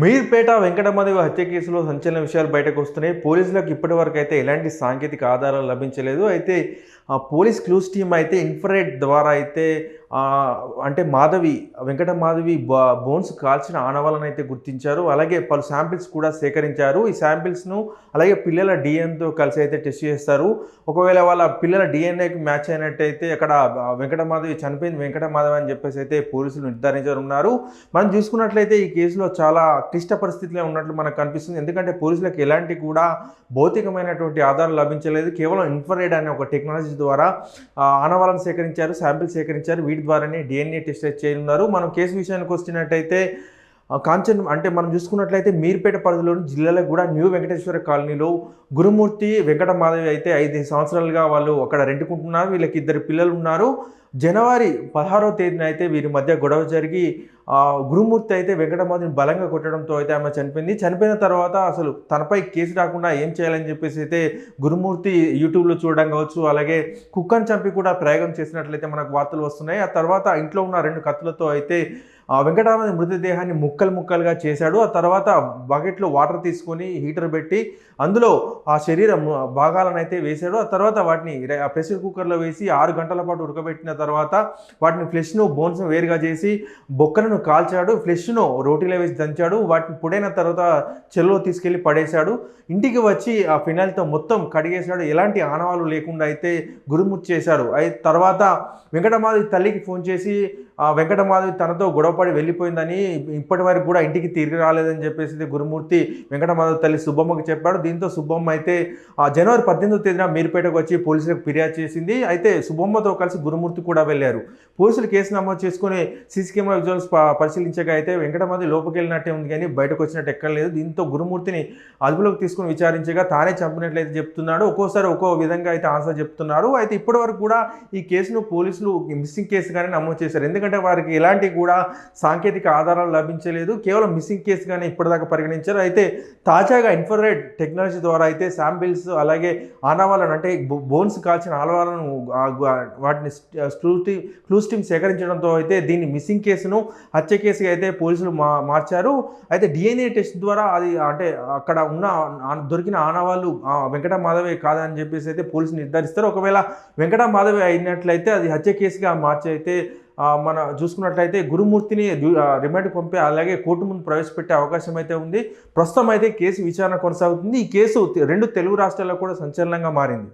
మీర్పేట వెంకటమాదేవి హత్య కేసులో సంచలన విషయాలు బయటకు వస్తున్నాయి. పోలీసులకు ఇప్పటి వరకు అయితే ఎలాంటి సాంకేతిక ఆధారాలు లభించలేదు. అయితే ఆ పోలీస్ క్లూస్ టీమ్ అయితే ఇన్ఫ్రారెడ్ ద్వారా అయితే అంటే మాధవి వెంకట మాధవి బోన్స్ కాల్చిన ఆనవాళ్ళను అయితే గుర్తించారు. అలాగే పలు శాంపిల్స్ కూడా సేకరించారు. ఈ శాంపిల్స్ను అలాగే పిల్లల డిఎన్తో కలిసి అయితే టెస్ట్ చేస్తారు. ఒకవేళ వాళ్ళ పిల్లల డిఎన్ఏకి మ్యాచ్ అయినట్టయితే అక్కడ వెంకట మాధవి చనిపోయింది. వెంకట మాధవి అని చెప్పేసి అయితే పోలీసులు నిర్ధారించారున్నారు. మనం చూసుకున్నట్లయితే ఈ కేసులో చాలా క్లిష్ట పరిస్థితిలో ఉన్నట్లు మనకు కనిపిస్తుంది. ఎందుకంటే పోలీసులకు ఎలాంటి కూడా భౌతికమైనటువంటి ఆధారం లభించలేదు. కేవలం ఇన్ఫ్రారెడ్ అనే ఒక టెక్నాలజీ ద్వారా ఆ, సేకరించారు శాంపిల్ సేకరించారు. వీటి ద్వారానే డిఎన్ఏ టెస్ట్ చేయనున్నారు. మనం కేసు విషయానికి వచ్చినట్టయితే కాంచన్ అంటే మనం చూసుకున్నట్లయితే మీర్పేట పరిధిలోని జిల్లాలో కూడా న్యూ వెంకటేశ్వర కాలనీలో గురుమూర్తి వెంకట మాధవి అయితే ఐదు సంవత్సరాలుగా వాళ్ళు అక్కడ రెంటుకుంటున్నారు. వీళ్ళకి ఇద్దరు పిల్లలు ఉన్నారు. జనవరి పదహారో తేదీన అయితే వీరి మధ్య గొడవ జరిగి ఆ, గురుమూర్తి అయితే వెంకటమాదిని బలంగా కొట్టడంతో అయితే ఆమె చనిపోయింది. చనిపోయిన తర్వాత అసలు తనపై కేసు రాకుండా ఏం చేయాలని చెప్పేసి అయితే గురుమూర్తి యూట్యూబ్లో చూడడం కావచ్చు అలాగే కుక్కను చంపి కూడా ప్రయోగం చేసినట్లయితే మనకు వార్తలు వస్తున్నాయి. ఆ తర్వాత ఇంట్లో ఉన్న రెండు కత్తులతో అయితే ఆ వెంకటరామని మృతదేహాన్ని ముక్కలు ముక్కలుగా చేశాడు. ఆ తర్వాత బకెట్లో వాటర్ తీసుకొని హీటర్ పెట్టి అందులో ఆ శరీరం భాగాలను అయితే వేశాడు. ఆ తర్వాత వాటిని ప్రెషర్ కుక్కర్లో వేసి ఆరు గంటల పాటు ఉడకబెట్టిన తర్వాత వాటిని ఫ్లెష్ను బోన్స్ను వేరుగా చేసి బొక్కలను కాల్చాడు. ఫ్లెష్ను రోటీలో వేసి దంచాడు. వాటిని పొడైన తర్వాత చెల్లో తీసుకెళ్ళి పడేశాడు. ఇంటికి వచ్చి ఆ ఫినాయిల్తో మొత్తం కడిగేశాడు. ఎలాంటి ఆనవాలు లేకుండా అయితే గురుముచ్చి చేశాడు. అయి తర్వాత వెంకటమాధవి తల్లికి ఫోన్ చేసి ఆ వెంకటమాధవి తనతో గొడవపడి వెళ్ళిపోయిందని ఇప్పటి వరకు కూడా ఇంటికి తిరిగి రాలేదని చెప్పేసి గురుమూర్తి వెంకటమాధవి తల్లి సుబ్బమ్మకి చెప్పాడు. దీంతో సుబ్బమ్మ అయితే ఆ జనవరి పద్దెనిమిదో తేదీన మీరుపేటకు వచ్చి పోలీసులకు ఫిర్యాదు చేసింది. అయితే సుబ్బమ్మతో కలిసి గురుమూర్తి కూడా కూడా వెళ్ళారు. పోలీసులు కేసు నమోదు చేసుకుని సీసీ కెమెరా విజువల్స్ పరిశీలించగా అయితే వెంకటమంది లోపలికి వెళ్ళినట్టే ఉంది కానీ బయటకు వచ్చినట్టు ఎక్కడలేదు దీంతో గురుమూర్తిని అదుపులోకి తీసుకుని విచారించగా తానే చంపినట్లయితే చెప్తున్నాడు. ఒక్కోసారి ఒక్కో విధంగా అయితే ఆన్సర్ చెప్తున్నారు. అయితే ఇప్పటి వరకు కూడా ఈ కేసును పోలీసులు మిస్సింగ్ కేసుగానే నమోదు చేశారు. ఎందుకంటే వారికి ఎలాంటి కూడా సాంకేతిక ఆధారాలు లభించలేదు. కేవలం మిస్సింగ్ కేసుగానే ఇప్పటిదాకా పరిగణించారు. అయితే తాజాగా ఇన్ఫ్రారెడ్ టెక్నాలజీ ద్వారా అయితే శాంపిల్స్ అలాగే ఆనవాళ్ళను అంటే బోన్స్ కాల్చిన ఆనవాళ్ళను వాటిని స్క్రూటీ క్లూస్ సేకరించడంతో అయితే దీన్ని మిస్సింగ్ కేసును హత్య కేసుగా అయితే పోలీసులు మా మార్చారు. అయితే డిఎన్ఏ టెస్ట్ ద్వారా అది అంటే అక్కడ ఉన్న ఆ- దొరికిన ఆనవాళ్ళు వెంకట మాధవే కాదని చెప్పేసి అయితే పోలీసులు నిర్ధారిస్తారు. ఒకవేళ వెంకట మాధవే అయినట్లయితే అది హత్య కేసుగా మార్చి అయితే మన చూసుకున్నట్లయితే గురుమూర్తిని రిమాండ్ పంపే అలాగే కోర్టు ముందు ప్రవేశపెట్టే అవకాశం అయితే ఉంది. ప్రస్తుతం అయితే కేసు విచారణ కొనసాగుతుంది. ఈ కేసు రెండు తెలుగు రాష్ట్రాల్లో కూడా సంచలనంగా మారింది.